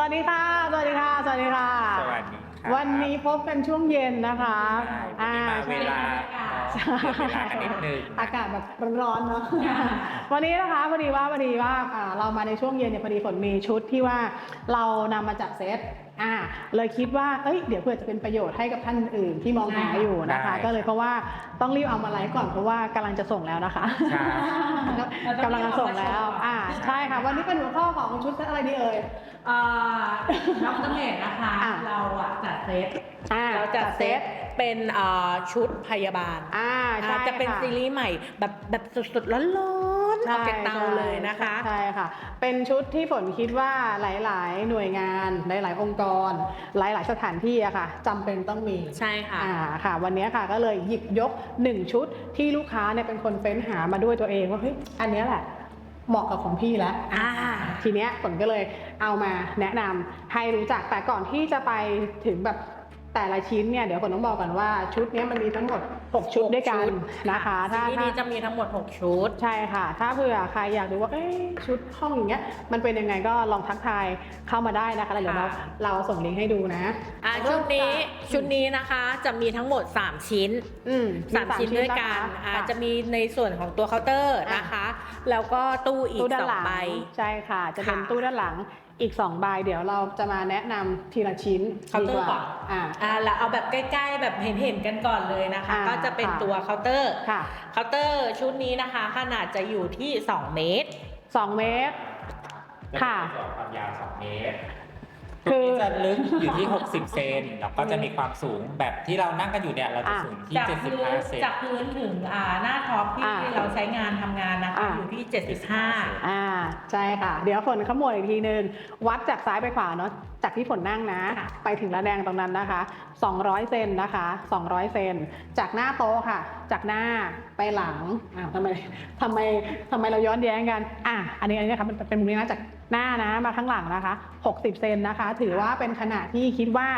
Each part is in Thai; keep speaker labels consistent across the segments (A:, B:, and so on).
A: วัสดีค่ะ สวัสดีค่ะ สวัสดีค่ะ
B: สวัสดีครับ
A: วันนี้พบกันช่วงเย็นนะคะ
B: ใช่วันนี้มาเวลา
A: ใช่
B: เออเวลากันนิดนึง
A: อากาศแบบร้อนๆเนาะ วันนี้นะคะพอดีว่าพอดีว่าอ่าเรามาในช่วงเย็นเนี่ยพอดีฝนมีชุดที่ว่าเรานำมาจัดเซตอ่าเลยคิดว่าเอ้ยเดี๋ยวเพื่อจะเป็นประโยชน์ให้กับท่านอื่นที่มองหาอยู่นะคะ
B: ได้
A: ก็เลยเพราะว่าต้องรีบเอามาไลฟ์ก่อนเพราะว่ากำลังจะส่งแล้วนะคะ
B: ใช่
A: กำลังจะส่งแล้ว อ่าใช่ค่ะวันนี้เป็นหัวข้อของชุดเซตอะไรดีเอ่ย
C: อ่าน้องตะเมดนะคะ
A: อะ
C: เราอะจัดเซต
A: อ่า
C: เราจัดเซตเป็นอ่าชุดพยาบาล
A: อ่าใช่
C: อ่าจะเป็น
A: ค่
C: ซีรีส์ใหม่แบบแบบสดๆร้อนๆออกจากเตาเลยนะคะ
A: ใช่ค่ะ เป็นชุดที่ฝนคิดว่าหลาย ๆ หน่วยงาน หลาย ๆ องค์กร หลาย ๆ สถานที่อะค่ะจำเป็นต้องมี
C: ใช่ค่ะ
A: อ่าค่ะ วันนี้ค่ะก็เลยหยิบยก1ชุดที่ลูกค้าเนี่ยเป็นคนเฟ้นหามาด้วยตัวเองว่าเฮ้ยอันเนี้ยแหละเหมาะกับของพี่แล้ว
C: อ่า
A: ทีเนี้ยฝนก็เลยเอามาแนะนำให้รู้จักแต่ก่อนที่จะไปถึงแบบ แต่ละชิ้นเนี่ยเดี๋ยวฝนต้องบอกก่อนว่าชุดนี้มันมีทั้งหมด6 ชุดด้วยกันนะคะ
C: ซี
A: ถ้า
C: รีส์
A: ถ้า
C: นี้จะมีทั้งหมด 6 ชุด
A: ใช่ค่ะ ถ้าเผื่อใครอยากดูว่าเอ๊ะชุดห้องอย่างเงี้ยมันเป็นยังไงก็ลองทักทายเข้ามาได้นะคะแล้วเดี๋ยวเรา
C: ค่ะ
A: เราส่งลิงก์ให้ดูนะ
C: อ่าชุดนี้ชุดนี้นะคะจะมีทั้งหมด 3 ชิ้น
A: อืม
C: สามชิ้นด้วยกัน
A: นะคะ
C: อ่า
A: ค่
C: จะมีในส่วนของตัวเคาน์เตอร์นะคะ แล้วก็ตู้อีก
A: ตู้ด้า
C: ส
A: น
C: อ
A: หลั
C: ง
A: ง
C: ใบ
A: ใช่ค่ะ จะเป็น
C: ค่ะ
A: ตู้ด้านหลังอีก2ใบเดี๋ยวเราจะมาแนะนำทีละชิ้น
C: เคาน์
A: ดี
C: เตอร์
A: กว่า
C: ก่อน
A: อ่า
C: อ่าแล้วเอาแบบใกล้ ๆ แบบเห็นๆกันก่อนเลยนะคะ
A: อ่า
C: ก็จะเป็น
A: ค่ะ
C: ตัวเคาน์เตอร์
A: ค่ะ
C: เคาน์เตอร์ชุดนี้นะคะ ขนาดจะอยู่ที่ 2 เมตร
A: 2 เมตร ค่ะ
B: แล้วก็มีส่วนความยาว 2 เมตร
A: คือ
B: คือจะลึกอยู่ที่ 60 เซนแล้วก็จะมีความสูงแบบที่เรานั่งกันอยู่เนี่ยเราจะ
A: อะ
B: สูงที่
C: จากพื้น
B: 75 เซน
C: จากพื้นถึงอ่าหน้าท็อปที่
A: อ่า
C: เราใช้งานทำงานนะคะ
A: อ่า
C: อยู่ที่ 75
A: อ่าใช่ค่ะ เดี๋ยวฝนขมวดอีกทีนึงวัดจากซ้ายไปขวาเนาะจากที่ฝนนั่งนะ
C: ค่ะ
A: ไปถึงระแดงตรงนั้นนะคะ 200 เซนนะคะ 200 เซนจากหน้าโต๊ะค่ะ จากหน้าไปหลังอ่าวทำไมทำไมทำไมเราย้อนแย้งกันอะอันนี้อันนี้นะคะมันเป็นมุมนี้นะจาก หน้านะมาข้างหลังนะคะ 60 เซนนะคะ ถือว่าเป็นขนาดที่คิดว่า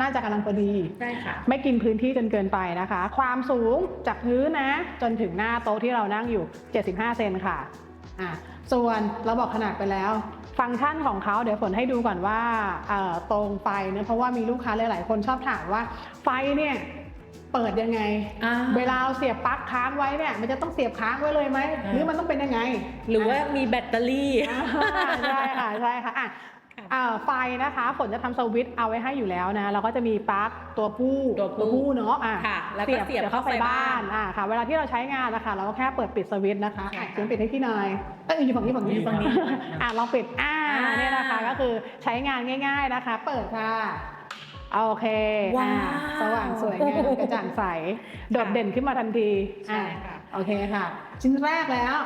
A: น่าจะกำลังพอดี
C: ใช่ค่ะ
A: ไม่กินพื้นที่จนเกินไปนะคะ ความสูงจากพื้นนะ จนถึงหน้าโต๊ะที่เรานั่งอยู่ 75 เซนค่ะอะ ส่วนเราบอกขนาดไปแล้ว ฟังก์ชันของเขาเดี๋ยวฝนให้ดูก่อนว่าเอ่อตรงไฟเนะเพราะว่ามีลูกค้าหลาย ๆ คนชอบถามว่าไฟเนี่ย เปิดยังไง
C: อ่า
A: เวลาเราเสียบปลั๊กค้างไว้เนี่ยมันจะต้องเสียบค้างไว้เลยไหม
C: อ่า
A: หรือมันต้องเป็นยังไง
C: หรือว่ามีแบตเตอรี่
A: อ่าใช่ค่ะใช่ค่ะอะอ่าไฟนะคะฝนจะทำสวิตช์เอาไว้ให้อยู่แล้วนะเราก็จะมีปลั๊กตัวผู้
C: ตัวผู้
A: เนาะอะ
C: ค่ะ แล้วก็เสียบเข้าไฟบ้าน
A: อะค่ะ เวลาที่เราใช้งานนะคะเราก็แค่เปิดปิดสวิตช์นะคะ
C: ใช่
A: อะ
C: ค่ะ
A: เสียงปิดให้พี่หน่อยเอ้ยอยู่ฝั่งนี้ฝั่งนี้
B: อยู่ฝั่งนี้
A: อะลองปิดอ่า
C: อ่า
A: เนี่ยนะคะก็คือใช้งานง่าย ๆนะคะ เปิดค่ะ โอเค
C: ว้าว
A: อะสว่างสวยงามกระจ่างใส โดดเด่นขึ้นมาทันที
C: ใช่
A: อะ
C: ค่ะ
A: โอเคค่ะ ชิ้นแรกแล้ว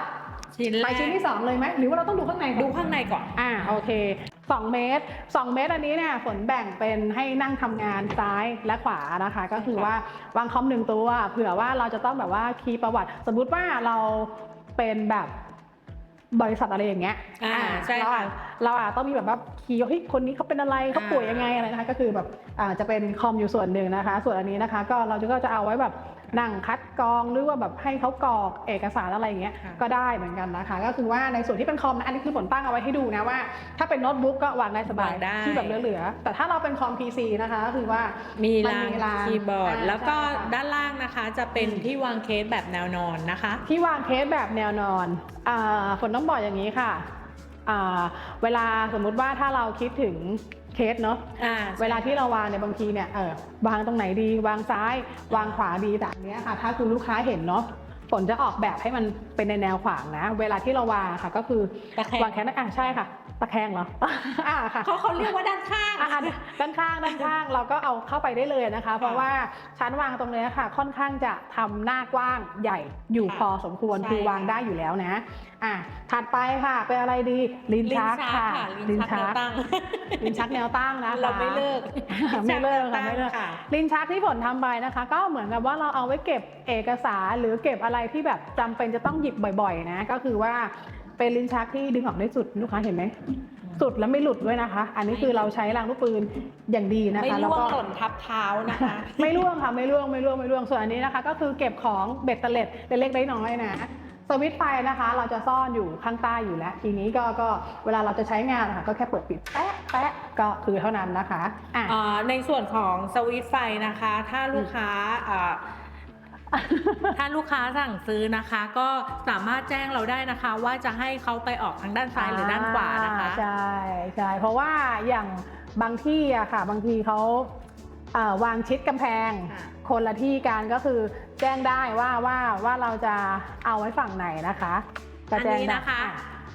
C: ชิ้น
A: ไป
C: แรก
A: ชิ้นที่สองเลยไหมหรือว่าเราต้องดูข้างในก่อน
C: ดูข้างในก่อน
A: อ่าโอเค 2 เมตร 2 เมตรอันนี้เนี่ยฝนแบ่งเป็นให้นั่งทำงานซ้ายและขวานะคะ ก็คือว่าวางคอมหนึ่งตัว เผื่อว่าเราจะต้องแบบว่าคีย์ประวัติ สมมุติว่าเราเป็นแบบ บริษัทอะไรอย่างเงี้ย
C: อ่าใช่
A: เรา
C: ค่ะ
A: อาจเราอาจต้องมีแบบว่าคีย์ว่าเฮ้ยคนนี้เขาเป็นอะไรเขาป่วยยังไงอะไรนะคะ ก็คือแบบอ่าจะเป็นคอมอยู่ส่วนหนึ่งนะคะ ส่วนอันนี้นะคะ ก็เราก็จะเอาไว้แบบ นั่งคัดกรองหรือว่าแบบให้เขากรอกเอกสารอะไรอย่างเงี้ย
C: ค่ะ
A: ก็ได้เหมือนกันนะคะ ก็คือว่าในส่วนที่เป็นคอมนะอันนี้คือผลตั้งเอาไว้ให้ดูนะว่า ถ้าเป็นโน้ตบุ๊กก็วางได้สบาย
C: วางได้
A: ที่แบบเหลือๆแต่ถ้าเราเป็นคอม PC นะคะก็คือว่า
C: มี
A: มั
C: รานง
A: มีราง
C: คีย์บอร์ด
A: อ่า
C: แล้วก็
A: ใช่ค่ะ
C: ด้านล่างนะคะจะเป็นที่วางเคสแบบแนวนอนนะคะ
A: ที่วางเคสแบบแนวนอนอาฝนต้องบอกอย่างนี้ค่ะอ่าเวลาสมมุติว่าถ้าเราคิดถึง เคสเนาะ
C: อ่า
A: เวลาที่เราวางเนี่ยบางทีเนี่ยเออวางตรงไหนดี วางซ้าย วางขวาดีแต่อันเนี้ยค่ะ ถ้าคุณลูกค้าเห็นเนาะฝนจะออกแบบให้มันเป็นในแนวขวางนะ เวลาที่เราวางค่ะ ก็คือ
C: ตะแคง
A: วางแค่นั้นอะใช่ค่ะ ตะแคงเหรออ่าค่ะ
C: เขาเขาเรียกว่าด้านข้าง
A: อะด้านข้างด้านข้างเราก็เอาเข้าไปได้เลยนะคะ เพราะว่าชั้นวางตรงเนี้ยค่ะ ค่อนข้างจะทำหน้ากว้างใหญ่อยู่
C: ค่ะ
A: พอสมควร
C: ใช่
A: คือวาง
C: ค่ะ
A: ได้อยู่แล้วนะ อะถัดไปค่ะเป็นอะไรดีลิ้น
C: ลิ้น
A: ชัก
C: ชัก
A: ค่ะ
C: ค่ะลิ้นชักแนวตั้ง
A: ลิ้นชักแนวตั้งนะคะ
C: เราไม่เลิก
A: ไม่เลิก
C: ลิ้นชั
A: ค่ะไม่เลิก
C: ค่ะ
A: ลิ้นชักที่ฝนทำไปนะคะ ก็เหมือนกับว่าเราเอาไว้เก็บเอกสารหรือเก็บอะไรที่แบบจำเป็นจะต้องหยิบบ่อยๆ นะ ก็คือว่าเป็นลิ้นชักที่ดึงออกได้สุดลูกค้าเห็นไหมสุดแล้วไม่หลุดด้วยนะคะ อันนี้คือเราใช้รางลูกปืนอย่างดีนะ
C: ไม่
A: คะแล้ว
C: ร่วง
A: ก็
C: หล่นทับเท้านะคะ
A: ไม่ร่วงค่ะไม่ร่วงไม่ร่วงไม่ร่วงส่วนอันนี้นะคะ ก็คือเก็บของเบ็ดเตล็ดเล็กๆน้อยๆนะ สวิตช์ไฟนะคะ เราจะซ่อนอยู่ข้างใต้อยู่แล้ว ทีนี้ก็ก็เวลาเราจะใช้งานนะคะก็แค่เปิดปิดแป๊ะแป๊ะก็คือเท่านั้นนะคะอะ
C: อ่าในส่วนของสวิตช์ไฟนะคะ ถ้าลูกค้าอ่า ถ้าลูกค้าสั่งซื้อนะคะ ก็สามารถแจ้งเราได้นะคะ ว่าจะให้เขาไปออกทางด้านซ้ายหรือด้านขวานะคะ
A: อ่ใช่ใช่เพราะว่าอย่างบางที่อะค่ะ บางทีเขาเอ่อ วางชิดกำแพง
C: ค่ะ
A: คนละที่กันก็คือแจ้งได้ว่าว่าว่าเราจะเอาไว้ฝั่งไหนนะคะก็
C: อัน
A: แจ้ง
C: นี้
A: ได้
C: นะคะ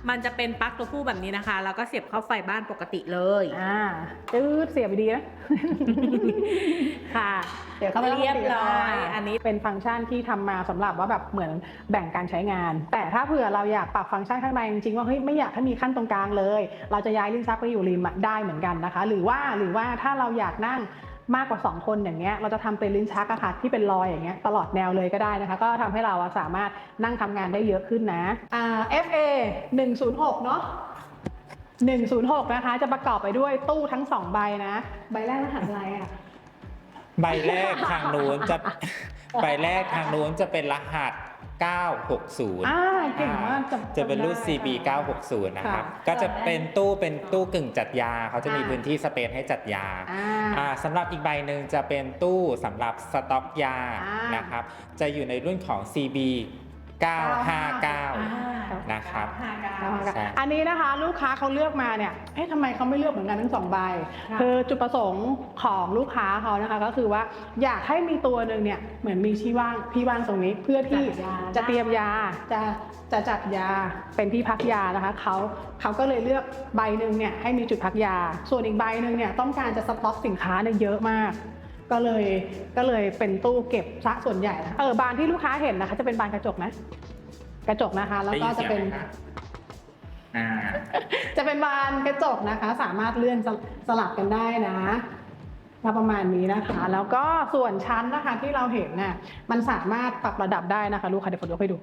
C: มันจะเป็นปลั๊กตัวผู้แบบนี้นะคะ แล้วก็เสียบเข้าไฟบ้านปกติเลย
A: อ่าจืดเสียบไปดีนะ
C: ค่ะ
A: เดี๋ยวเข้าไป
C: เรียบร้อยาอันนี้
A: เป็นฟังก์ชันที่ทำมาสำหรับว่าแบบเหมือนแบ่งการใช้งาน แต่ถ้าเผื่อเราอยากปรับฟังก์ชันข้างในจริงๆว่าเฮ้ยไม่อยากให้มีขั้นตรงกลางเลย เราจะย้ายลิ้นชักไปอยู่ริมอะได้เหมือนกันนะคะ หรือว่าหรือว่าถ้าเราอยากนั่ง มากกว่า 2 คนอย่างเงี้ยเราจะทำเป็นลิ้นชักอะค่ะที่เป็นรอยอย่างเงี้ยตลอดแนวเลยก็ได้นะคะ ก็ทำให้เราสามารถนั่งทำงานได้เยอะขึ้นนะอ่า FA 106 เนาะ106 นะคะ จะประกอบไปด้วยตู้ทั้ง 2 ใบนะ ใบแรกรหัสอะไรอะ
B: ใบแรกทางนู้นจะใบแรกทางนู้นจะเป็นรหัส 960
A: อ่าเก่งมากจำ
B: จะเป็นรุ่น
A: จำได้
B: CB 960 นะครับ
A: ค่ะ
B: ก็จะเป็นตู้เป็นตู้กึ่งจัดยา เขาจะมี
A: อ่า
B: พื้นที่สเปซให้จัดยา
A: อ่า
B: อ่าสำหรับอีกใบหนึ่งจะเป็นตู้สำหรับสต็อกยา
A: อ่าน
B: นะครับ จะอยู่ในรุ่นของ CB 959 นะครับ ใช่
A: อันนี้นะคะ ลูกค้าเขาเลือกมาเนี่ยเอ๊ะทำไมเขาไม่เลือกเหมือนกันทั้งสองใบ
C: ค่ะ
A: คือจุดประสงค์ของลูกค้าเขานะคะ ก็คือว่าอยากให้มีตัวหนึ่งเนี่ยเหมือนมีที่ว่างที่ว่างตรงนี้เพื่อที่
C: จัดยา
A: จะเตรียมยาจะจะจัดยาเป็นที่พักยานะคะเขาเขาก็เลยเลือกใบหนึ่งเนี่ยให้มีจุดพักยา ส่วนอีกใบหนึ่งเนี่ยต้องการจะสต็อกสินค้าเนี่ยเยอะมาก ก็เลยก็เลยเป็นตู้เก็บซะส่วนใหญ่นะเออบานที่ลูกค้าเห็นนะคะ จะเป็นบานกระจกนะกระจกนะคะ แล้วก็จะเป็น
B: อ่า
A: จะเป็นบานกระจกนะคะ สามารถเลื่อนสสลับกันได้นะก็ประมาณนี้นะคะ แล้วก็ส่วนชั้นนะคะที่เราเห็นน่ะมันสามารถปรับระดับได้นะคะ ลูกค้าเดี๋ยวผมยกให้ดู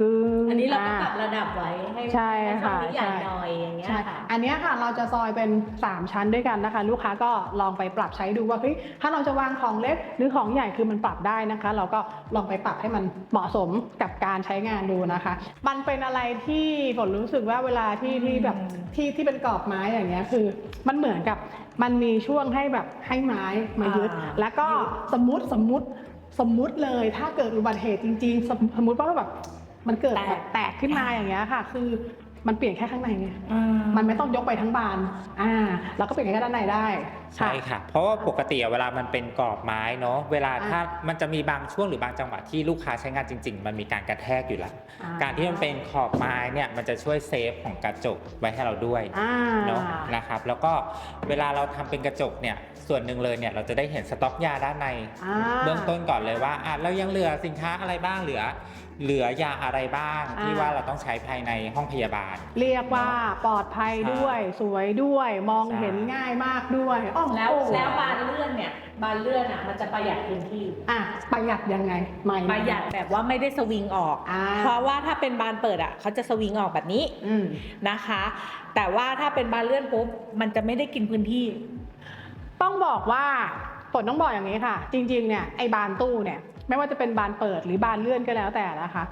A: กึ๊ง
C: อันนี้เราก็
A: อ่
C: ปรับระดับไว้ให้
A: ใช่
C: ห้ช่อง
A: ค่ะ
C: นี้ใหญ่
A: ใช่
C: หน่อยอย่างเงี้ย
A: ใช่
C: ค่ะ
A: อันเนี้ยค่ะเราจะซอยเป็น 3 ชั้นด้วยกันนะคะ ลูกค้าก็ลองไปปรับใช้ดูว่าเฮ้ยถ้าเราจะวางของเล็กหรือของใหญ่คือมันปรับได้นะคะ เราก็ลองไปปรับให้มันเหมาะสมกับการใช้งานดูนะคะ มันเป็นอะไรที่ผมรู้สึกว่าเวลาที่ที่แบบ
C: อืม
A: ที่ที่เป็นกรอบไม้อย่างเงี้ยคือ มันเหมือนกับมันมีช่วงให้แบบให้ไม้มายึด
C: อ่า
A: แล้วก็สมมติสมมติสมมุติเลยถ้าเกิดอุบัติเหตุจริงๆ สมสมมติว่าแบบ มันเกิดแบบแตกขึ้นมาอย่างเงี้ยค่ะ คือมันเปลี่ยนแค่ข้างในไง
C: อื
A: มันไม่ต้องยกไปทั้งบาน อ่าเราก็เปลี่ยนแค่ด้านในได้
B: ใช่ค่ะ เพราะว่าปกติอะเวลามันเป็นกรอบไม้เนาะ เวลา
A: อ่า
B: ถ้ามันจะมีบางช่วงหรือบางจังหวะที่ลูกค้าใช้งานจริง ๆ มันมีการกระแทกอยู่แล้ว
A: อ่
B: การที่มันเป็นขอบไม้เนี่ยมันจะช่วยเซฟของกระจกไว้ให้เราด้วย
A: อ่า
B: เนาะนะครับ แล้วก็เวลาเราทำเป็นกระจกเนี่ย ส่วนหนึ่งเลยเนี่ยเราจะได้เห็นสต็อกยาด้านใน
A: อ่า
B: เบื้องต้นก่อนเลยว่าอะเรายังเหลือสินค้าอะไรบ้างเหลือ เหลือยาอะไรบ้างที่
A: อ่า
B: ว่าเราต้องใช้ภายในห้องพยาบาล
A: เรียกว่าปลอดภัยด้วย สวยด้วยมอง
B: ใช่
A: เห็นง่ายมากด้วยอ้อ
C: แล้ว
A: โอ้
C: แล้วบานเลื่อนเนี่ยบานเลื่อนอะมันจะประหยัดพื้นที่
A: อะประหยัดยังไงไม่
C: ประหยัดแบบว่าไม่ได้สวิงออก
A: อ่า
C: เพราะว่าถ้าเป็นบานเปิดอะเขาจะสวิงออกแบบนี้
A: อืม
C: นะคะ แต่ว่าถ้าเป็นบานเลื่อนปุ๊บมันจะไม่ได้กินพื้นที่
A: ต้องบอกว่าฝนต้องบอกอย่างนี้ค่ะ จริง ๆ เนี่ยไอ้บานตู้เนี่ย ไม่ว่าจะเป็นบานเปิดหรือบานเลื่อนก็แล้วแต่นะคะ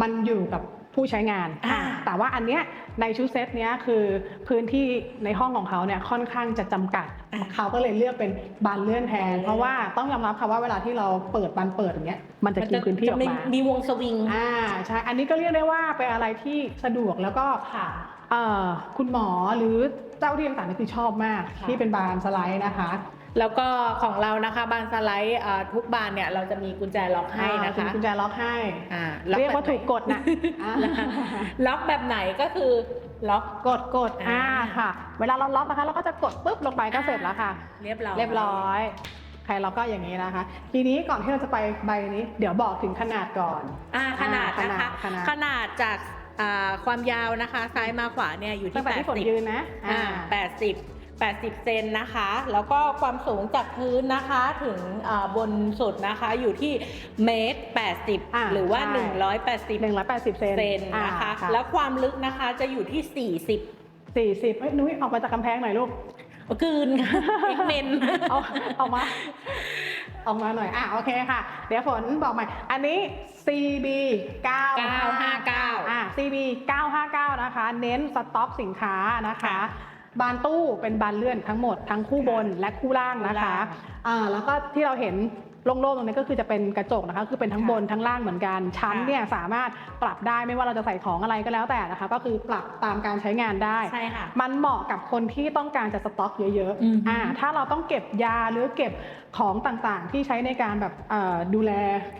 A: มันอยู่กับผู้ใช้งาน
C: อ่า
A: แต่ว่าอันเนี้ยในชุดเซตเนี้ยคือพื้นที่ในห้องของเขาเนี่ยค่อนข้างจะจำกัด เขาก็เลยเลือกเป็นบานเลื่อนแทน เพราะว่าต้องยอมรับค่ะว่าเวลาที่เราเปิดบานเปิดอย่างเงี้ยมันจะกินพื้นที่ออก
C: จะ
A: มา
C: มีวงสวิง
A: อ่าใช่อันนี้ก็เรียกได้ว่าเป็นอะไรที่สะดวกแล้วก็
C: ค่ะ
A: เอ่อคุณหมอหรือเจ้าที่ต่างๆนี่คือชอบมาก
C: ค่ะ
A: ที่เป็นบานสไลด์นะคะ
C: แล้วก็ของเรานะคะบานสไลด์อ่าทุกบานเนี่ยเราจะมีกุญแจล็อกให้นะ
A: อ่า
C: คะ
A: ณกุญแจล็อกให้
C: อ่า
A: เรียกว่า
C: แบบไหน
A: ถูกกดนะอ่า
C: ล็อกแบบไหนก็คือล็อก
A: กดกด
C: อ่า
A: อ่าค่ะ เวลาเราล็อกนะคะเราก็จะกดปุ๊บลงไปก็เสร็จแล้วค่ะ
C: เรียบร้อย
A: เรียบร้อยใครเราก็อย่างนี้นะคะ ทีนี้ก่อนที่เราจะไปใบนี้ เดี๋ยวบอกถึงขนาดก่อน
C: อ่าขนาดนะคะ
A: ขนาด
C: ขนาดจากอ่าความยาวนะคะ ซ้ายมาขวาเนี่ยอยู่
A: ตั้
C: ที่
A: งแต่ที่ฝน
C: 80
A: ยืนนะ
C: อ่า80 80 เซนนะคะ แล้วก็ความสูงจากพื้นนะคะถึงอ่าบนสุดนะคะอยู่ที่เมตร
A: อ่า
C: 80 หรือว่า
A: ใช่
C: 180
A: หนึ่งร้อยแปดสิบเซน
C: เซนนะคะ
A: อ่า
C: แล้วความลึกนะคะจะอยู่ที่ 40
A: สี่สิบเฮ้ยนุ้ยออกมาจากกำแพงหน่อยลูก
C: กลืนค่ะอีกเมน
A: เอาเอามาออกมาหน่อย อะ โอเคค่ะ เดี๋ยวฝนบอกใหม่ อันนี้ CB 959 อะ CB 959 นะคะ เน้นสต็อกสินค้านะคะ
C: ค่ะ
A: บานตู้เป็นบานเลื่อนทั้งหมดทั้งคู่บนและคู่ล่างนะคะ
C: คู่ล่าง
A: อ่าแล้วก็ที่เราเห็นโล่งๆตรงนี้ก็คือจะเป็นกระจกนะคะ คือเป็นทั้งบนทั้งล่างเหมือนกัน ชั้น
C: ค่ะ
A: เนี่ยสามารถปรับได้ไม่ว่าเราจะใส่ของอะไรก็แล้วแต่นะคะ ก็คือปรับตามการใช้งานได้
C: ใช่ค่ะ
A: มันเหมาะกับคนที่ต้องการจะสต็อกเยอะ
C: อือฮึ
A: ๆอ่าถ้าเราต้องเก็บยาหรือเก็บของต่างๆ ที่ใช้ในการแบบเอ่อดูแล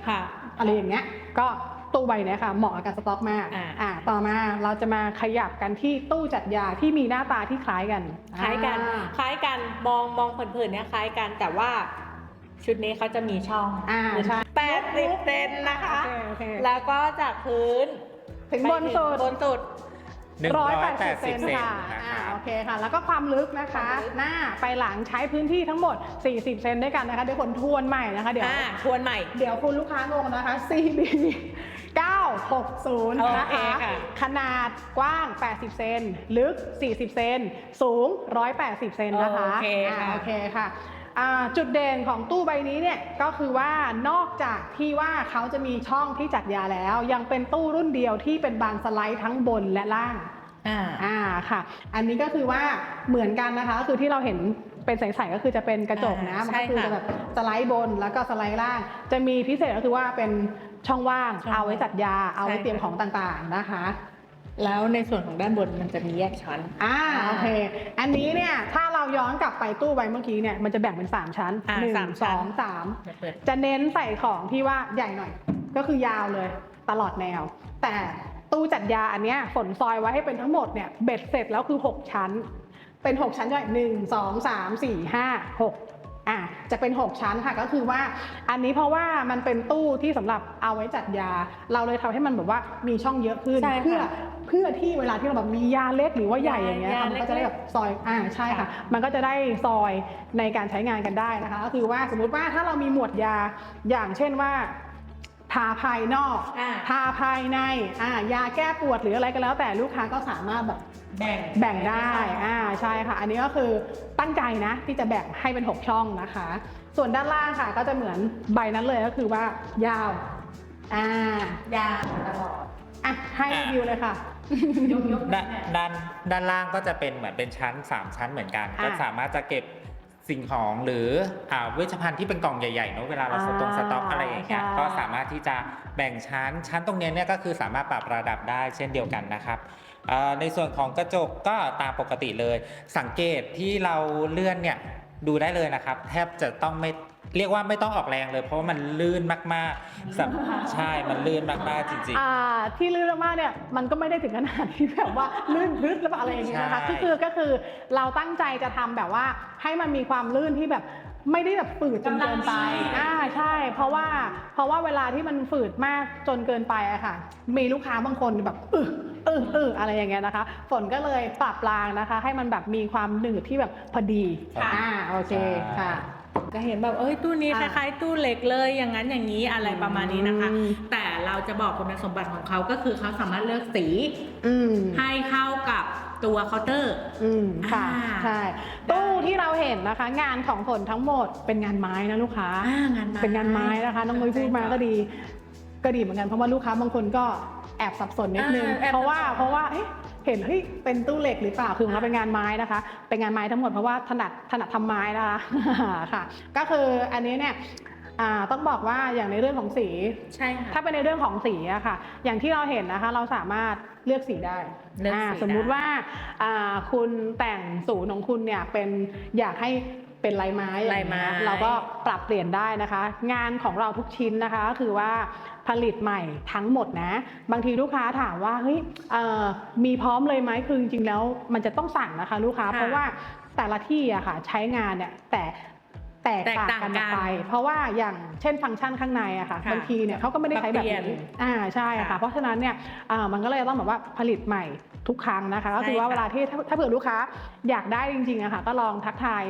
C: ค่ะ
A: อะไรอย่างเงี้ยก็ ตู้ใบเนี้ยค่ะเหมาะกับการสต็อกมาก
C: อ่า
A: อ่าต่อมาเราจะมาขยับกันที่ตู้จัดยาที่มีหน้าตาที่คล้ายกัน
C: คล้ายกัน
A: อ่า
C: คล้ายกัน มองมองเผินๆเนี่ยคล้ายกัน แต่ว่าชุดนี้เขาจะมีช่อง
A: อ่าใช่
C: แปดสิบเซนนะคะ
A: โอเคโอเค
C: แล้วก็จากพื้น
A: ถึงบนสุด
C: บนสุด
A: ร้อยแปด
B: 180
A: สิบเซนค่ะ
B: นะ
A: อ่า
B: ครับ
A: โอเคค่ะ แล้วก็ความลึกนะคะ
C: ความลึก
A: หน้าไปหลังใช้พื้นที่ทั้งหมด 40 เซนด้วยกันนะคะ เดี๋ยวผลทวนใหม่นะคะ เดี๋ยว
C: อ่าทวนใหม่
A: เดี๋ยวคุณลูกค้างงนะคะ CB 960 นะ
C: โอเค
A: คะ
C: ค่ะ
A: ขนาดกว้าง 80 เซน ลึก 40 เซน สูง 180 เซนนะคะ
C: โอเค
A: อ่า
C: ค่ะ
A: โอเคค่ะอ่าจุดเด่นของตู้ใบนี้เนี่ยก็คือว่านอกจากที่ว่าเขาจะมีช่องที่จัดยาแล้ว ยังเป็นตู้รุ่นเดียวที่เป็นบานสไลด์ทั้งบนและล่าง
C: อ่า
A: อ่าค่ะ อันนี้ก็คือว่าเหมือนกันนะคะก็คือที่เราเห็นเป็นใสๆก็คือจะเป็นกระจกนะ
C: อ่า
A: มัน
C: ใช่
A: ก็คือ
C: ค่ะ
A: จะแบบสไลด์บนแล้วก็สไลด์ล่าง จะมีพิเศษก็คือว่าเป็น ช่องว่าง
C: ช่องว่าง
A: เอาไว้จัดยาเอาไว้
C: ใช่
A: เตรียม
C: ค่ะ
A: ของต่างๆนะคะ
C: แล้วในส่วนของด้านบนมันจะมีแยกชั้น
A: อ่าโอเค อันนี้เนี่ยถ้าเราย้อนกลับไปตู้ใบเมื่อกี้เนี่ยมันจะแบ่งเป็น 3 ชั้น
C: อ่า
A: หนึ่ง
C: สาม
A: ส
C: ชั้น
A: องสาม
C: เดี๋ยวเปิด
A: จะเน้นใส่ของที่ว่าใหญ่หน่อย ก็คือยาวเลยตลอดแนว แต่ตู้จัดยาอันเนี้ยฝนซอยไว้ให้เป็นทั้งหมดเนี่ยเบ็ดเสร็จแล้วคือ 6 ชั้น เป็น 6 ชั้นย่อยหนึ่งสองสามสี่ห้าหก อะจะเป็น 6 ชั้นค่ะก็คือว่าอันนี้เพราะว่ามันเป็นตู้ที่สำหรับเอาไว้จัดยา เราเลยทำให้มันแบบว่ามีช่องเยอะขึ้น
C: ใช่ค่ะ
A: เพื่อเพื่อที่เวลาที่เราแบบมียาเล็กหรือว่าใหญ่อย่างเงี้ย
C: ยา
A: ค่ะมันก็จะได้แบบซอยอ่าใช่ค่ะ
C: ค่ะ
A: มันก็จะได้ซอยในการใช้งานกันได้นะคะ ก็คือว่าสมมุติว่าถ้าเรามีหมวดยาอย่างเช่นว่า ทาภายนอก
C: อ่า
A: ทาภายในอ่ายาแก้ปวดหรืออะไรก็แล้ว แต่ลูกค้าก็สามารถแบบ
C: แบ่ง
A: แบ่งได้อ่าใช่ค่ะ อันนี้ก็คือตั้งใจนะที่จะแบ่งให้เป็น 6 ช่องนะคะ ส่วนด้านล่างค่ะก็จะเหมือนใบนั้นเลยก็คือว่ายาวอ่ายา
C: วตลอด
A: อะให้รีวิวเลยค่ะ
C: ยกยก
B: ด้านด้านด้านล่างก็จะเป็นเหมือนเป็นชั้น 3 ชั้นเหมือนกัน
A: อะ
B: ก็สามารถจะเก็บ สิ่งของหรืออ่าเวชภัณฑ์ที่เป็นกล่องใหญ่ๆเนอะเวลาเราสต็อก
A: อ่า
B: สต็อกอะไรอย่างเงี้ย
A: ใช่
B: ก็สามารถที่จะแบ่งชั้น ชั้นตรงเนี้ยเนี่ยก็คือสามารถปรับระดับได้เช่นเดียวกันนะครับอ่าในส่วนของกระจกก็ตามปกติเลย สังเกตที่เราเลื่อนเนี่ยดูได้เลยนะครับ แทบจะต้องไม่ เรียกว่าไม่ต้องออกแรงเลย เพราะว่ามันลื่นมากๆสำใช่ มันลื่นมากๆจริง
A: อ่าที่ลื่นมากๆเนี่ยมันก็ไม่ได้ถึงขนาดที่แบบว่าลื่นพลึดหรือเปล่าอะไรอย่างเงี้ยนะคะ
B: ใช่
A: ก็คือก็คือเราตั้งใจจะทำแบบว่าให้มันมีความลื่นที่แบบไม่ได้แบบฝืดจนเกินไป
C: กำลังดี
A: อ่าใช่ เพราะว่าเพราะว่าเวลาที่มันฝืดมากจนเกินไปอะค่ะ มีลูกค้าบางคนแบบอึเออเอออะไรอย่างเงี้ยนะคะ ฝนก็เลยปรับรางนะคะ ให้มันแบบมีความหนืดที่แบบพอดี
C: ค่ะ
A: อ่าโอเคค่ะ
C: ก็เห็นแบบเอ้ยตู้นี้ค
A: อ่า
C: ล้ายๆตู้เล็กเลยอย่างนั้นอย่างนี้อะไรประมาณนี้นะคะ
A: อืม
C: แต่เราจะบอกคุณสมบัติของเขาก็คือเขาสามารถเลือกสี
A: อืม
C: ให้เข้ากับตัวเคาน์เตอร์
A: อืมค่ะ
C: อ่า
A: ใช่ตู้ที่เราเห็นนะคะ งานของผลทั้งหมดเป็นงานไม้นะลูกค้า
C: อ่างานไม้
A: เป็นงานไม้นะคะน้องมุ้ยพูดมาก็ดี ก็ดีเหมือนกันเพราะว่าลูกค้าบางคนก็แอบสับสนนิดนึง
C: อ่าแอบ
A: เพราะว่า
C: สับสน
A: เพราะว่าเอ๊ะ เห็นเฮ้ยเป็นตู้เหล็กหรือเปล่าคือของเราเป็นงานไม้นะคะ เป็นงานไม้ทั้งหมดเพราะว่าถนัดถนัดทำไม้นะคะค่ะ ก็คืออันนี้เนี่ยอ่าต้องบอกว่าอย่างในเรื่องของสี
C: ใช่ค่ะ
A: ถ้าเป็นในเรื่องของสีอะค่ะ อย่างที่เราเห็นนะคะ เราสามารถเลือกสีได้
C: เลือก
A: อ่า
C: สี
A: สมมุติ
C: ได้
A: ว่าอ่าคุณแต่งศูนย์ของคุณเนี่ยเป็นอยากให้เป็นลายไม้อย่าง
C: ลายไม้
A: เงี้ยเราก็ปรับเปลี่ยนได้นะคะ งานของเราทุกชิ้นนะคะก็คือว่า ผลิตใหม่ทั้งหมดนะ บางทีลูกค้าถามว่าเฮ้ยเอ่อมีพร้อมเลยไหมคือจริงๆแล้วมันจะต้องสั่งนะคะลูกค้า
C: ค่ะ
A: เพราะว่าแต่ละที่อะค่ะใช้งานเนี่ยแต่แตกต่างกันออกไป
C: แตกต่างกัน
A: เพราะว่าอย่างเช่นฟังก์ชันข้างในอะค่ะ
C: ค่ะ
A: บางทีเนี่ยเขาก็ไม่ได้ใช้แบบ
C: ปรับเปลี่
A: นี้
C: ยน
A: อ่าใช่ค่ะ
C: ค่ะ
A: เพราะฉะนั้นเนี่ยอ่ามันก็เลยต้องแบบว่าผลิตใหม่ทุกครั้งนะคะ ก็คือ
C: ใช่
A: ว่า
C: ค่ะ
A: เวลาที่ถ้าถ้าเผื่อลูกค้าอยากได้จริงๆอะค่ะก็ลองทักทาย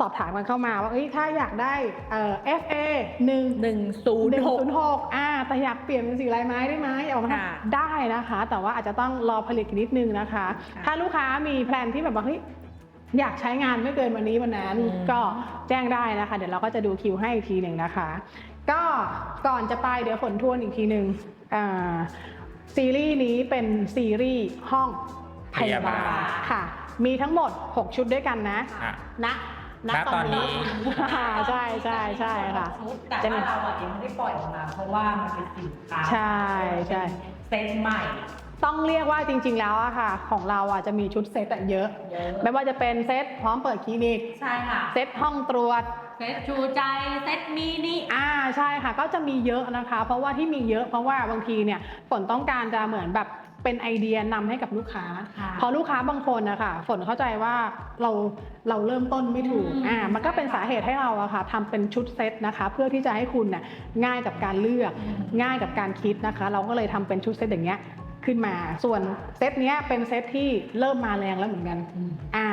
A: สอบถามกันเข้ามาว่าเอ้ยถ้าอยากได้เอ่อ FA 1
C: หนึ่งศูนย์หก
A: 106อ่าแต่อยากเปลี่ยนเป็นสีลายไม้ได้ไหมออกมา
C: ค่ะ
A: ได้นะคะ แต่ว่าอาจจะต้องรอผลิตอีกนิดนึงนะคะ
C: ค่ะ
A: ถ้าลูกค้ามีแพลนที่แบบว่าเฮ้ยอยากใช้งานไม่เกินวันนี้วันนั้น
C: อืม
A: ก็แจ้งได้นะคะ เดี๋ยวเราก็จะดูคิวให้อีกทีหนึ่งนะคะ ก็ก่อนจะไปเดี๋ยวฝนทวนอีกทีหนึ่งอ่าซีรีส์นี้เป็นซีรีส์ห้องพยาบา
B: พยา
A: ล
B: บาล
A: ค่ะ มีทั้งหมด 6 ชุดด้วยกันนะ
B: อะ
A: ณ ณ
B: ณตอนนี้
A: อ่าใช่ใช่ใช่ค่ะ
C: แต่
A: จะมี
C: ว่าเราอะยังไม่ได้ปล่อยออกมาเพราะว่ามันเป็นสินค้า
A: ใช่ใช่
C: เซตใหม่
A: ต้องเรียกว่าจริง ๆ แล้วอะค่ะ ของเราอะจะมีชุดเซตอะเยอะ
C: เยอะ
A: ไม่ว่าจะเป็นเซตพร้อมเปิดคลินิก
C: ใช่ค่ะ
A: เซตห้องตรวจ
C: เซตชูใจ เซตมินิ
A: อ่าใช่ค่ะก็จะมีเยอะนะคะ เพราะว่าที่มีเยอะเพราะว่าบางทีเนี่ยฝนต้องการจะเหมือนแบบ เป็นไอเดียนำให้กับลูกค้า
C: ค่ะ
A: เพราะลูกค้าบางคนนะคะฝนเข้าใจว่าเราเราเริ่มต้นไม่ถูก
C: อืม
A: อ่ามันก็เป็นสาเหตุให้เราอะค่ะทำเป็นชุดเซตนะคะ เพื่อที่จะให้คุณน่ะง่ายกับการเลือกง่ายกับการคิดนะคะ เราก็เลยทำเป็นชุดเซตอย่างเงี้ยขึ้นมา ส่วนเซตเนี้ยเป็นเซตที่เริ่มมาแรงแล้วเหมือนกัน อ่า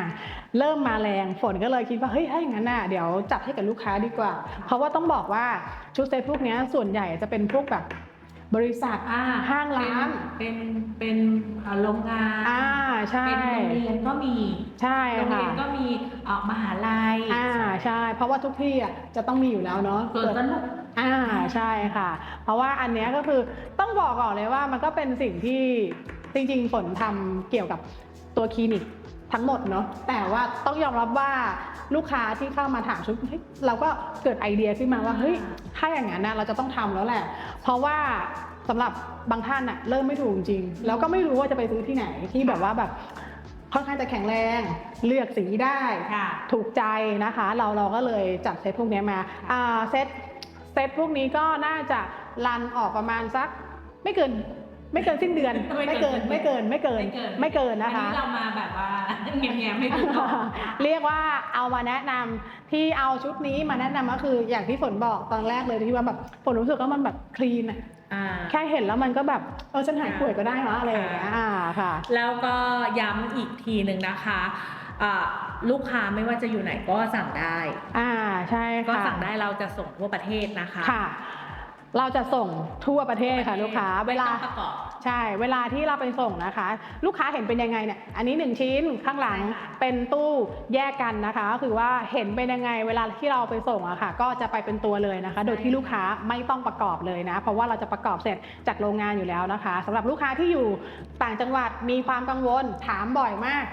A: เริ่มมาแรงฝนก็เลยคิดว่าเฮ้ยถ้าอย่างนั้นน่ะเดี๋ยวจัดให้กับลูกค้าดีกว่า เพราะว่าต้องบอกว่าชุดเซตพวกเนี้ยส่วนใหญ่จะเป็นพวกแบบ บริษัท
C: อ่า
A: ห้างร้าน
C: เป็นเป็นอ่าโรงงาน
A: อ่าใช่
C: เป็นโรงเรียนก็มี
A: ใช่
C: โรง
A: ค่ะ
C: เรียนก็มีอ่ามหาลัย
A: อ่าใช่ เพราะว่าทุกที่อะจะต้องมีอยู่แล้วเนาะ
C: ส่วนสนุก
A: อ่าใช่ค่ะ เพราะว่าอันเนี้ยก็คือต้องบอกก่อนเลยว่ามันก็เป็นสิ่งที่จริงๆฝนทำเกี่ยวกับตัวคลินิก ทั้งหมดเนาะแต่ว่าต้องยอมรับว่าลูกค้าที่เข้ามาถามชุดเฮ้ยเราก็เกิดไอเดียขึ้นมาว่าเฮ้ยถ้าอย่างนั้นนะเราจะต้องทำแล้วแหละ เพราะว่าสำหรับบางท่านอะเริ่มไม่ถูกจริงๆแล้วก็ไม่รู้ว่าจะไปซื้อที่ไหนที่แบบว่าแบบค่อนข้างจะแข็งแรง เลือกสีได้
C: ค่ะ
A: ถูกใจนะคะ เราเราก็เลยจัดเซตพวกนี้มาอ่าเซตเซตพวกนี้ก็น่าจะรันออกประมาณสักไม่เกิน ไม่เกินสิ้นเดือน
C: ไม่
A: ไม่
C: เกิ
A: เกิ
C: น
A: นไม่เกินไม่เกินไม่เกินนะคะ
C: อันี้เรามาแบบว่าแง้มๆให้ดูก่อน
A: เรียกว่าเอามาแนะนำที่เอาชุดนี้มาแนะนำก็คืออย่างที่ฝนบอกตอนแรกเลยที่ว่าแบบฝนรู้สึกว่ามันแบบคลีนอะ
C: อ่า
A: แค่เห็นแล้วมันก็แบบเออฉันหายป่วยก็ได้นะอะไรอย่างเงี้ยอ่าค่ะ
C: แล้วก็ย้ำอีกทีหนึ่งนะคะอ่าลูกค้าไม่ว่าจะอยู่ไหนก็สั่งได้
A: อ่าใช่
C: ก็
A: ค่ะ
C: สั่งได้เราจะส่งทั่วประเทศนะคะ
A: ค่ะ เราจะส่งทั่วประเทศค่ะลูกค้า เวลา
C: ไม่ต้องประกอบ
A: ใช่ เวลาที่เราไปส่งนะคะ ลูกค้าเห็นเป็นยังไงเนี่ยอันนี้ 1 ชิ้นข้างหลัง
C: ใช่ค่ะ
A: เป็นตู้แยกกันนะคะ ก็คือว่าเห็นเป็นยังไง เวลาที่เราไปส่งอะค่ะ ก็จะไปเป็นตัวเลยนะคะ โดยที่ลูกค้าไม่ต้องประกอบเลยนะ เพราะว่าเราจะประกอบเสร็จจากโรงงานอยู่แล้วนะคะสำหรับลูกค้าที่อยู่ต่างจังหวัดมีความกังวลถามบ่อยมาก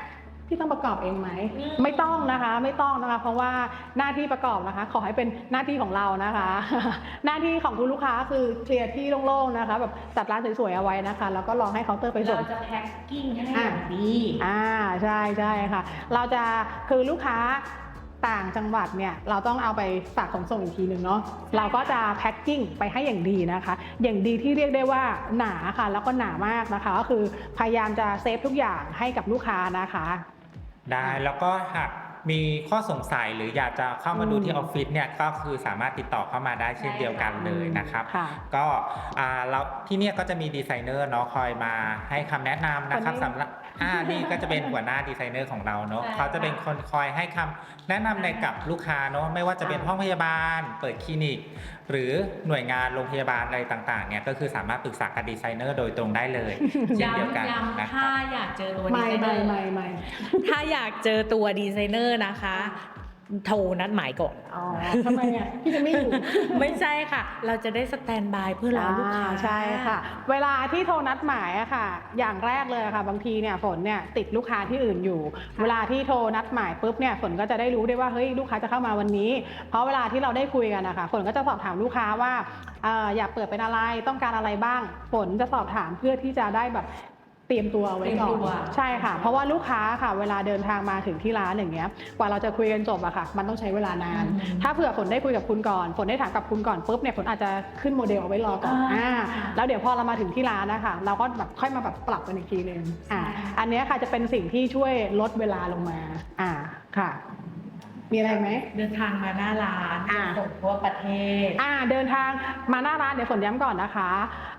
A: พี่ต้องประกอบเองไหม
C: อืม
A: ไม่ต้องนะคะ ไม่ต้องนะคะ เพราะว่าหน้าที่ประกอบนะคะ ขอให้เป็นหน้าที่ของเรานะคะ หน้าที่ของคุณลูกค้าคือเคลียร์ที่โล่งๆนะคะแบบจัดร้านสวยๆเอาไว้นะคะ แล้วก็รอให้เคาน์เตอร์ไปส่
C: เรา
A: ง
C: จะแพ็คกิ้งให้อย่างดี
A: อ่าใช่ใช่ค่ะ เราจะคือลูกค้าต่างจังหวัดเนี่ยเราต้องเอาไปฝากขนส่งอีกทีหนึ่งเนาะเราก็จะแพ็คกิ้งไปให้อย่างดีนะคะ อย่างดีที่เรียกได้ว่าหนาค่ะ แล้วก็หนามากนะคะ ก็คือพยายามจะเซฟทุกอย่างให้กับลูกค้านะคะ
B: ได้แล้วก็หากมีข้อสงสัยหรืออยากจะเข้ามาดู
A: อืม
B: ที่ออฟฟิศเนี่ยก็คือสามารถติดต่อเข้ามาได้เช่นเดียวกันเลยนะครับ
A: ค่ะ
B: ก็อ่าเราที่เนี่ยก็จะมีดีไซเนอร์เนาะคอยมาให้คำแนะนำนะครับ
A: คนนี้
B: สำหรับ อ่านี่ก็จะเป็นหัวหน้าดีไซเนอร์ของเราเนาะ
C: ใช่
B: เขาจะเป็นคนคอยให้คำแนะนำในกับลูกค้าเนาะไม่ว่าจะเป็น
A: อ่า
B: ห้องพยาบาล เปิดคลินิก หรือหน่วยงานโรงพยาบาลอะไรต่างๆเนี่ยก็คือสามารถปรึกษากับดีไซเนอร์โดยตรงได้เลยเช่นเดียวกัน
C: ย้ำ
B: นะ
C: ๆ
B: ครั
C: ถ้า
B: บ
C: อยากเจอตัวดี
A: ไม่
C: ไซเนอ
A: ไม่
C: ร์
A: ไม่ไม่
C: ถ้าอยากเจอตัวดีไซเนอร์นะคะ โทรนัดหมายก่อน
A: อ๋อทำไมอะพี่จะไม่อยู่
C: ไม่ใช่ค่ะ เราจะได้สแตนบายเพื่อรอลูกค้า
A: อ่ใช่ค่ะ เวลาที่โทรนัดหมายอะค่ะ อย่างแรกเลยค่ะบางทีเนี่ยฝนเนี่ยติดลูกค้าที่อื่นอยู่ เวลาที่โทรนัดหมายปุ๊บเนี่ยฝนก็จะได้รู้ได้ว่าเฮ้ยลูกค้าจะเข้ามาวันนี้ เพราะเวลาที่เราได้คุยกันนะคะฝนก็จะสอบถามลูกค้าว่าเอ่ออยากเปิดเป็นอะไรต้องการอะไรบ้าง ฝนจะสอบถามเพื่อที่จะได้แบบเตรียมตัวเอาไว้ก่อ
C: เตรียมตั
A: น
C: ว
A: ใช่ค่ะ เพราะว่าลูกค้าค่ะ เวลาเดินทางมาถึงที่ร้านอย่างเงี้ยกว่าเราจะคุยกันจบอะค่ะ มันต้องใช้เวลานาน
C: อืม
A: ถ้าเผื่อฝนได้คุยกับคุณก่อน ฝนได้ถามกับคุณก่อนปุ๊บเนี่ยฝนอาจจะขึ้นโมเดลเอาไว้รอก่อน
C: อ่า
A: อ่าแล้วเดี๋ยวพอเรามาถึงที่ร้านนะคะเราก็แบบค่อยมาแบบปรับกันอีกทีหนึ่งอ่า
C: ใช่
A: อันเนี้ยค่ะจะเป็นสิ่งที่ช่วยลดเวลาลงมาอ่าค่ะ มีอะไรไหม
C: เดินทางมาหน้าร้าน
A: อ่า
C: ส่งทั่วประเทศ
A: อ่าเดินทางมาหน้าร้านเดี๋ยวฝนย้ำก่อนนะคะ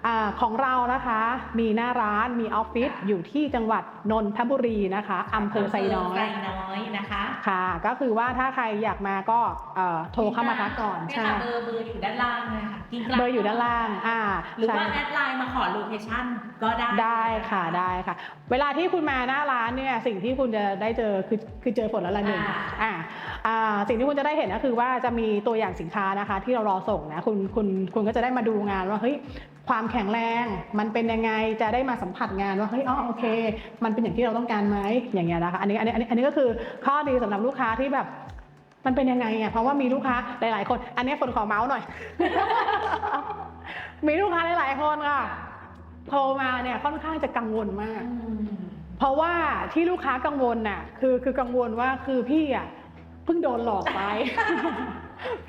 A: อาของเรานะคะมีหน้าร้านมีออฟฟิศอยู่ที่จังหวัดนนทบุรีนะคะอำเภอไซน้อย
C: ไซน้อยนะคะ
A: ค่ะ ก็คือว่าถ้าใครอยากมาก็เอ่อโทรเข้ามาทักก่อน
C: เนี่ย
A: ใช่
C: ค่ะเบอร์เบอร์อยู่ด้านล่างเลยค่ะกิ้งกลาง
A: เบอร์อยู่ด้านล่างอ่า
C: หรือว่า
A: ใช่
C: แอดไลน์มาขอโลเคชั่นก็ได้
A: ได้ค่ะได้ค่ะ เวลาที่คุณมาหน้าร้านเนี่ยสิ่งที่คุณจะได้เจอคือคือเจอฝนละละหนึ่ง
C: อ่า
A: อ่าอ่าสิ่งที่คุณจะได้เห็นก็คือว่าจะมีตัวอย่างสินค้านะคะ ที่เรารอส่งนะคุณคุณคุณก็จะได้มาดูงานว่าเฮ้ยความแข็งแรงมันเป็นยังไงจะได้มาสัมผัสงานว่าเฮ้ยอ๋อโอเค มันเป็นอย่างที่เราต้องการไหมอย่างเงี้ยนะคะอันนี้อันนี้อันนี้อันนี้ก็คือข้อดีสำหรับลูกค้าที่แบบมันเป็นยังไงอะเพราะว่ามีลูกค้าหลาย ๆ คน อันนี้ฝนขอเมาส์หน่อย มีลูกค้าหลาย ๆ คนค่ะโทรมาเนี่ยค่อนข้างจะกังวลมาก
C: อืม
A: เพราะว่าที่ลูกค้ากังวลน่ะคือคือกังวลว่าคือพี่อะ เพิ่งโดนหลอกไป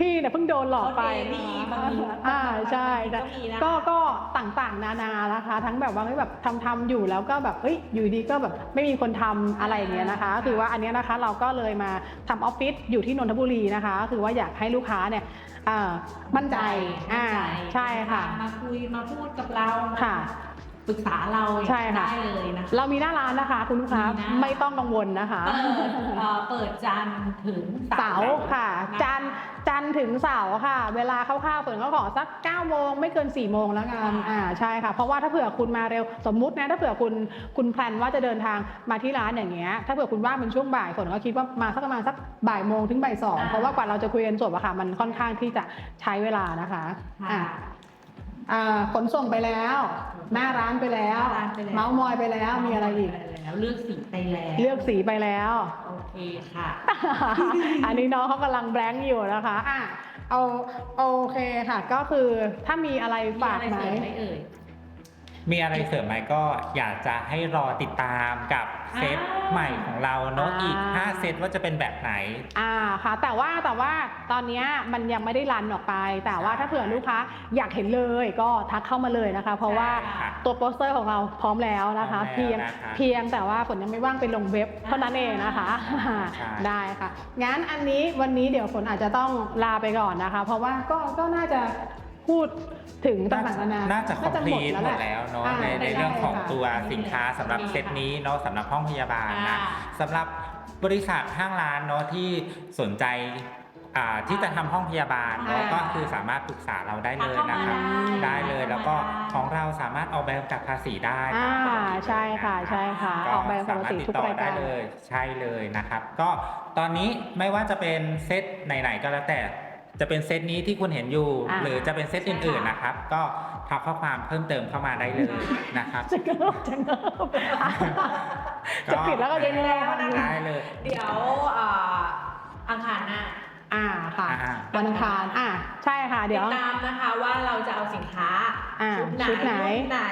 A: พี่เนี่ยเพิ่งโดนหลอกไป
C: โอเคพี่บางที
A: อ่าใช่
C: บางทีก็มีนะคะ
A: ก็ก็ต่างๆ นานานะคะ ทั้งแบบว่าเฮ้ยแบบทำทำอยู่แล้วก็แบบเฮ้ยอยู่ดีก็แบบไม่มีคนทำอะไรอย่างเงี้ยนะคะ คือว่าอันเนี้ยนะคะเราก็เลยมาทำออฟฟิศอยู่ที่นนทบุรีนะคะ คือว่าอยากให้ลูกค้าเนี่ยอ่ามั่นใจอ่า
C: มั่นใจ
A: ใช่ค่ะ
C: มาคุยมาพูดกับเรา
A: ค่ะ
C: ปรึกษาเรา
A: ใช่ค่ะ
C: ได้เลยนะคะ
A: เรามีหน้าร้านนะคะคุณลูกค้า
C: มีหน้า
A: ไม่ต้องกังวลนะคะ
C: เปิดเอ่อเปิดจันทร์ถึง
A: เสาร์ค่ะจันทร์จันทร์ถึงเสาร์ค่ะ เวลาคร่าวๆฝนก็ขอสัก9โมงไม่เกิน4โมงแล้วกันอ่าใช่ค่ะ เพราะว่าถ้าเผื่อคุณมาเร็วสมมุตินะถ้าเผื่อคุณคุณแพลนว่าจะเดินทางมาที่ร้านอย่างเงี้ยถ้าเผื่อคุณว่างเป็นช่วงบ่ายฝนก็คิดว่ามาสักประมาณสักบ่ายโมงถึงบ่ายสองเพราะว่ากว่าเราจะคุยกันจบอะค่ะมันค่อนข้างที่จะใช้เวลานะคะอะ
C: ค่ะ
A: อ่าขนส่งไปแล้ว หน้าร้านไปแล้ว
C: หน้าร้านไปแล้ว
A: เมาส์มอยไปแล้วมีอะไรอีก
C: แล้วเลือกสีไปแล้ว
A: เลือกสีไปแล้ว
C: โอเคค่ะ
A: อันนี้น้องเขากำลังแบงค์อยู่นะคะอะเอาโอเคค่ะ ก็คือถ้ามีอะไรฝากไหม
C: อะไรเสริมไหมเอ่ย
B: มีอะไรเสริมไหมก็อยากจะให้รอติดตามกับเซต
C: อ่า
B: ใหม่ของเราเนาะ
A: อ่า
B: อีก 5 เซตว่าจะเป็นแบบไหน
A: อ่าค่ะ แต่ว่าแต่ว่าตอนเนี้ยมันยังไม่ได้รันออกไป แต่ว่าถ้าเผื่อลูกค้าอยากเห็นเลยก็ทักเข้ามาเลยนะคะ เพราะว่า
B: ค่ะ
A: ตัวโปสเตอร์ของเราพร้อมแล้วนะคะ
B: พร้อมแล้ว
A: เพียง
B: นะคะ
A: เพียงแต่ว่าฝนยังไม่ว่างไปลงเว็บเท่านั้นเองนะคะ
B: ใช่
A: ได้ค่ะงั้นอันนี้วันนี้เดี๋ยวฝนอาจจะต้องลาไปก่อนนะคะ เพราะว่าก็ก็น่าจะ พูดถึงต่างๆนานา
B: น่าจะคอมพลีทหมด
A: แหละ
B: แล้วเนาะ
A: อ่า
B: ในใน
A: ใช่
B: เรื่องของ
A: ค่ะ
B: ตัวสินค้าสำหรับเซตนี้เนาะสำหรับห้องพยาบาลนะ
C: อ่า
B: สำหรับบริษัทห้างร้านเนาะที่สนใจอ่าที่จะทำห้องพยาบาลเนาะ
A: อ่า
B: ก็คือสามารถปรึกษาเราได้เลย
C: ทัก
B: นะ
C: เข้า
B: ค
C: มา
B: รับ
C: ได้
B: ได้เลยแล้วก็ของเราสามารถออกใบกำกับภาษีได้
A: อ่า
B: ตามปกติ
A: ใช่ค่ะใช่ค่ะ
B: ก็
A: ออกใบกำกับภาษี
B: สมรถ
A: ทุก
B: ติดต่อ
A: ราย
B: ได้
A: การ
B: เลยใช่เลยนะครับ ก็ตอนนี้ไม่ว่าจะเป็นเซตไหนๆก็แล้วแต่ จะเป็นเซตนี้ที่คุณเห็นอยู่
A: อ่า
B: หรือจะเป็นเซตอื่นๆนะครับ ก็ทักข้อความเพิ่มเติมเข้ามาได้เลยนะครับ
A: จะเกิบจะเกิบจะปิดแล้วก็จะเงิบ
C: แล้วนะคะ
B: ได้เลย
C: เดี๋ยวเอ่ออังคารหน้า
A: อ่าค่ะ
B: อ่า
A: วันอังคารอ่าใช่ค่ะเดี๋ยว
C: ติดตามนะคะว่าเราจะเอาสินค้า
A: อ่า
C: ชุดไหน
A: ชุดไหน
C: รุ่นไหน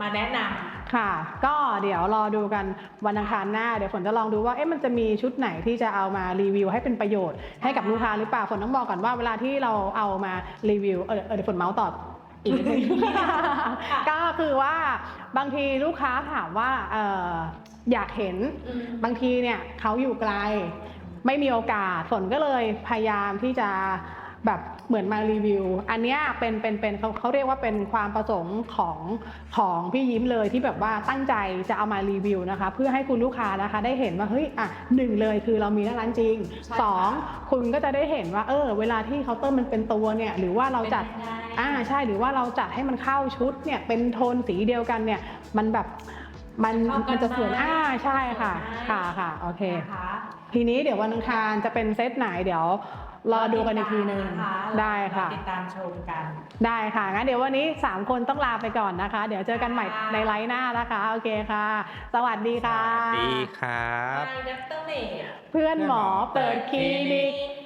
C: มาแนะนำ
A: ค่ะ ก็เดี๋ยวรอดูกันวันอังคารหน้า เดี๋ยวฝนจะลองดูว่าเอ๊ะมันจะมีชุดไหนที่จะเอามารีวิวให้เป็นประโยชน์ให้กับลูกค้าหรือเปล่าฝนต้องบอกก่อนว่าเวลาที่เราเอามารีวิวเออเออเดี๋ยวฝนเมาส์ตอบอีกนิดนึงก็คือว่าบางทีลูกค้าถามว่าเอออยากเห็นบางทีเนี่ยเขาอยู่ไกล ไม่มีโอกาสฝนก็เลยพยายามที่จะ แบบเหมือนมารีวิว อันเนี้ยเป็นเป็นเป็นเขาเขาเรียกว่าเป็นความประสงค์ของของพี่ยิ้มเลยที่แบบว่าตั้งใจจะเอามารีวิวนะคะ เพื่อให้คุณลูกค้านะคะ ได้เห็นว่าเฮ้ยอะหนึ่งเลยคือเรามีหน้าร้านจริง
C: ใช่
A: สองคุณก็จะได้เห็นว่าเออ เวลาที่เคาน์เตอร์มันเป็นตัวเนี่ยหรือว่าเราจัด
C: เป็นยังไง
A: อ่าใช่หรือว่าเราจัดให้มันเข้าชุดเนี่ยเป็นโทนสีเดียวกันเนี่ยมันแบบมัน
C: เข้ากัน
A: มันจะสวย
C: ไหม
A: อ่าใช่ค่ะ
C: สวยไหม
A: ค่ะค่ะโอเค
C: นะคะ
A: ทีนี้เดี๋ยววันอังคารจะเป็นเซตไหนเดี๋ยว รอดูกันอีกทีหนึ่ง
C: นะคะ
A: ได้ค่ะ
C: ติดตามชมกัน
A: ได้ค่ะงั้นเดี๋ยววันนี้ 3 คนต้องลาไปก่อนนะคะ เดี๋ยวเจอกันใหม่
C: ค่ะ
A: ในไลฟ์หน้านะคะ โอเคค่ะ สวัสดีค่ะ
B: สวัสดีครับ
C: ไดด็อกเตอร์เมย์
A: เพื่อนหมอเปิดคลินิก
C: ก